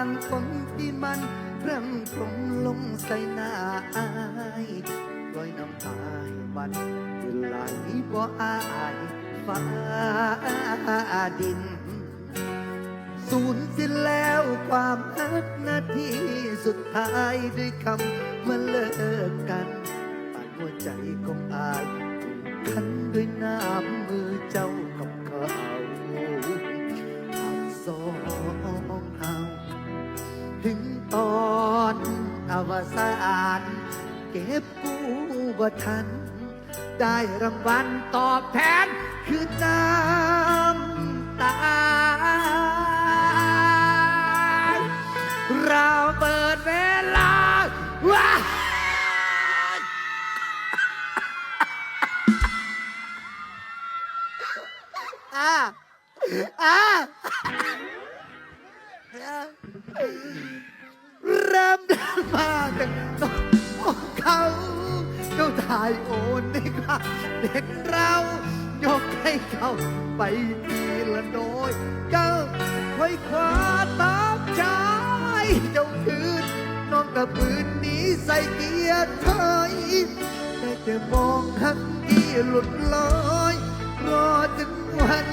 างคนที่มันเริ่มกลมลงใส่หน้าอายปล่อยน้ำตาให้มันคือไหลบ่อายฟ้าดิน สูญสิ้นแล้วความฮักนาทีสุดท้ายด้วยคำมาเลิกกันปานหัวใจของอายคันด้วยน้ำมือเจ้ากับเขาอ วสานเก็บกู้บ่ทัน ได้รางวัลตอบแทนคือน้ำตา เราเปิดเวลาว้าอ่าอ่า เด็กเรายกให้เขาไปทีละโดย เจ้าค่อยคว้าตามใจเจ้าคืนน้องกับปืนนี้ใส่เกียร์ถอยแต่จะมองหักที่หลุดลอย รอถึงวัน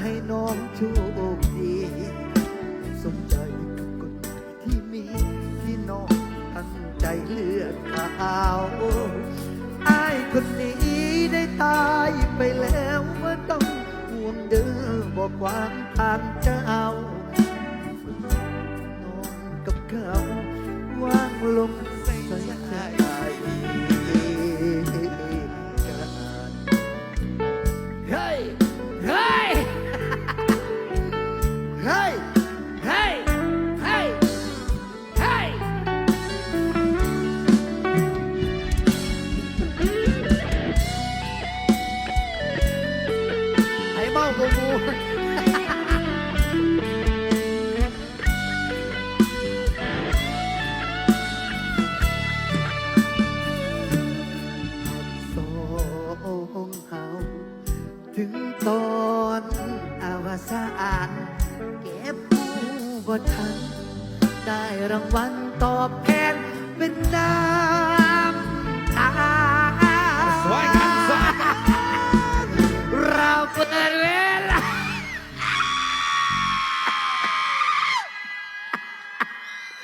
ให้น้องโชคดีสมใจกับกฎหมายที่มีที่น้องตั้งใจเลือกเอาอายคนนี้ได้ตายไปแล้วเมื่อต้องห่วงเด้อบอกควางทางเจ้านอนกับเขาว่างลง สองเฮาถึงตอนอาวสานเก็บผู้บ่ทัน ได้รางวัลตอบแทนเป็นน้ำต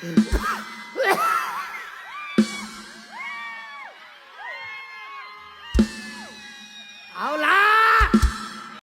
Mm-hmm.